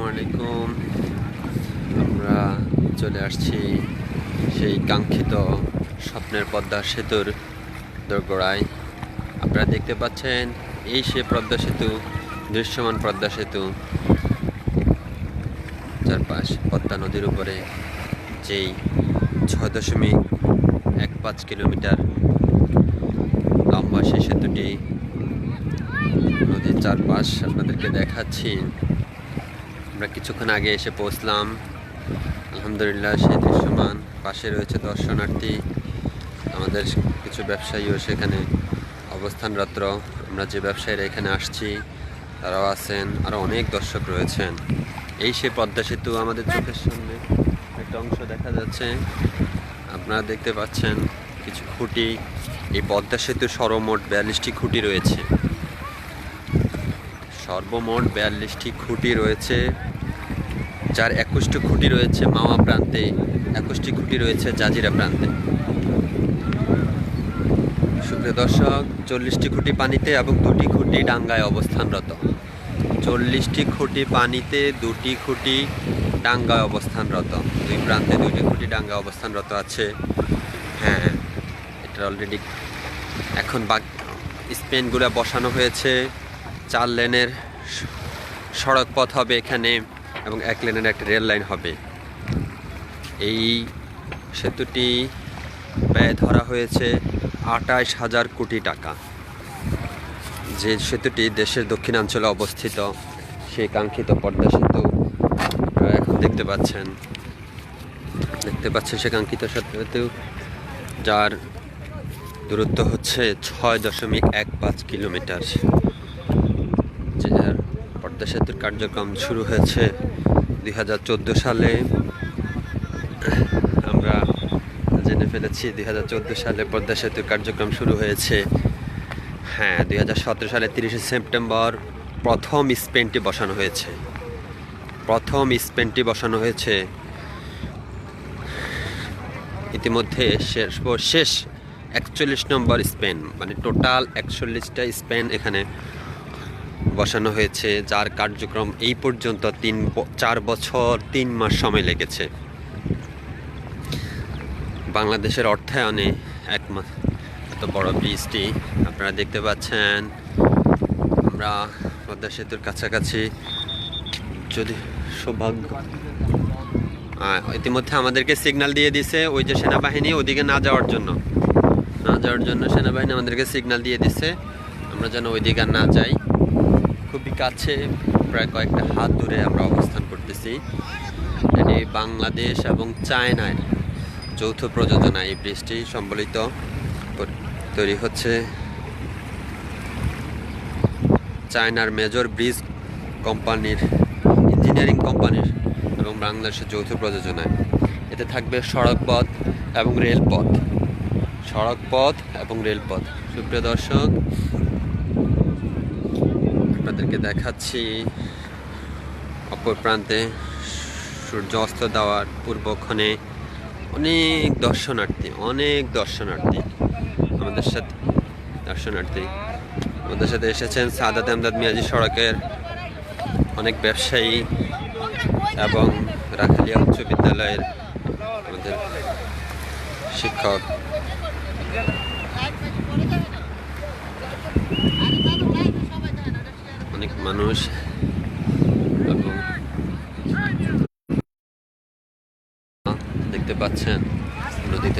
আসসালামু আলাইকুম। আমরা চলে আসছি সেই কাঙ্ক্ষিত স্বপ্নের পদ্মা সেতুর দোরগোড়ায়। আপনারা দেখতে পাচ্ছেন এই সে পদ্মা সেতু, দৃশ্যমান পদ্মা সেতু। চারপাশ পদ্মা নদীর উপরে যেই ছয় দশমিক এক পাঁচ কিলোমিটার লম্বা সেই সেতুটি। নদীর চারপাশ আপনাদেরকে দেখাচ্ছি। আমরা কিছুক্ষণ আগে এসে পৌঁছলাম। আলহামদুলিল্লাহ সেই দৃশ্যমান। পাশে রয়েছে দর্শনার্থী। আমাদের কিছু ব্যবসায়ীও সেখানে অবস্থানরত। আমরা যে ব্যবসায়ীরা এখানে আসছি, তারাও আছেন আরও অনেক দর্শক রয়েছেন। এই সে পদ্মা সেতু আমাদের চোখের সামনে একটা অংশ দেখা যাচ্ছে। আপনারা দেখতে পাচ্ছেন কিছু খুঁটি। এই পদ্মা সেতুর সর্বমোট বিয়াল্লিশটি খুঁটি রয়েছে। সর্বমোট বিয়াল্লিশটি খুঁটি রয়েছে, যার একুশটি খুঁটি রয়েছে মাওয়া প্রান্তে, একুশটি খুঁটি রয়েছে জাজিরা প্রান্তে। সুপ্রিয় দর্শক, চল্লিশটি খুঁটি পানিতে এবং দুটি খুঁটি ডাঙ্গায় অবস্থানরত। চল্লিশটি খুঁটি পানিতে দুটি খুঁটি ডাঙ্গায় অবস্থানরত। দুই প্রান্তে দুটি খুঁটি ডাঙ্গায় অবস্থানরত আছে। হ্যাঁ এটা অলরেডি এখন বাক স্পেনগুলো বসানো হয়েছে। চার লেনের সড়ক পথ হবে এখানে এবং এক লেনের একটা রেল লাইন হবে। এই সেতুটি ব্যয় ধরা হয়েছে আটাইশ হাজার কোটি টাকা। যে সেতুটি দেশের দক্ষিণাঞ্চলে অবস্থিত, সেই কাঙ্ক্ষিত পদ্মা সেতু এখন দেখতে পাচ্ছেন। দেখতে পাচ্ছেন সে কাঙ্ক্ষিত সেতু, যার দূরত্ব হচ্ছে ছয় দশমিক এক পাঁচ কিলোমিটার। যার পদ্মা সেতুর কার্যক্রম শুরু হয়েছে দুই হাজার চোদ্দ সালে। আমরা জেনে ফেলেছি দুই হাজার চোদ্দ সালে পদ্মা সেতুর কার্যক্রম শুরু হয়েছে। হ্যাঁ দুই হাজার সতেরো সালে তিরিশে সেপ্টেম্বর প্রথম স্পেনটি বসানো হয়েছে। প্রথম স্পেনটি বসানো হয়েছে। ইতিমধ্যে শেষ শেষ একচল্লিশ নম্বর স্পেন মানে টোটাল একচল্লিশটা স্পেন এখানে বসানো হয়েছে, যার কার্যক্রম এই পর্যন্ত তিন চার বছর তিন মাস সময় লেগেছে। বাংলাদেশের অর্থায়নে এক মাস এত বড় ব্রিজটি আপনারা দেখতে পাচ্ছেন। আমরা পদ্মা সেতুর কাছাকাছি। যদি সৌভাগ্য ইতিমধ্যে আমাদেরকে সিগন্যাল দিয়ে দিছে ওই যে সেনাবাহিনী ওদিকে না যাওয়ার জন্য। না যাওয়ার জন্য সেনাবাহিনী আমাদেরকে সিগন্যাল দিয়ে দিছে। আমরা যেন ওইদিকে না যাই। খুবই কাছে, প্রায় কয়েকটা হাত দূরে আমরা অবস্থান করতেছি। এটি বাংলাদেশ এবং চায়নায় যৌথ প্রযোজনা এই ব্রিজটি সম্বলিত তৈরি হচ্ছে। চায়নার মেজর ব্রিজ কোম্পানির, ইঞ্জিনিয়ারিং কোম্পানির এবং বাংলাদেশের যৌথ প্রযোজনায়। এতে থাকবে সড়ক পথ এবং রেলপথ। সড়ক পথ এবং রেলপথ। সুপ্রিয় দর্শক আপনাদেরকে দেখাচ্ছি অপর প্রান্তে সূর্য অস্ত দেওয়ার পূর্বক্ষণে অনেক দর্শনার্থী অনেক দর্শনার্থী আমাদের সাথে, দর্শনার্থী আমাদের সাথে এসেছেন সাদাত আমদাদ মিয়াজি সড়কের অনেক ব্যবসায়ী এবং রাখালিয়া উচ্চ বিদ্যালয়ের আমাদের শিক্ষক। অনেক মানুষ এবং দেখতে পাচ্ছেন নদীতে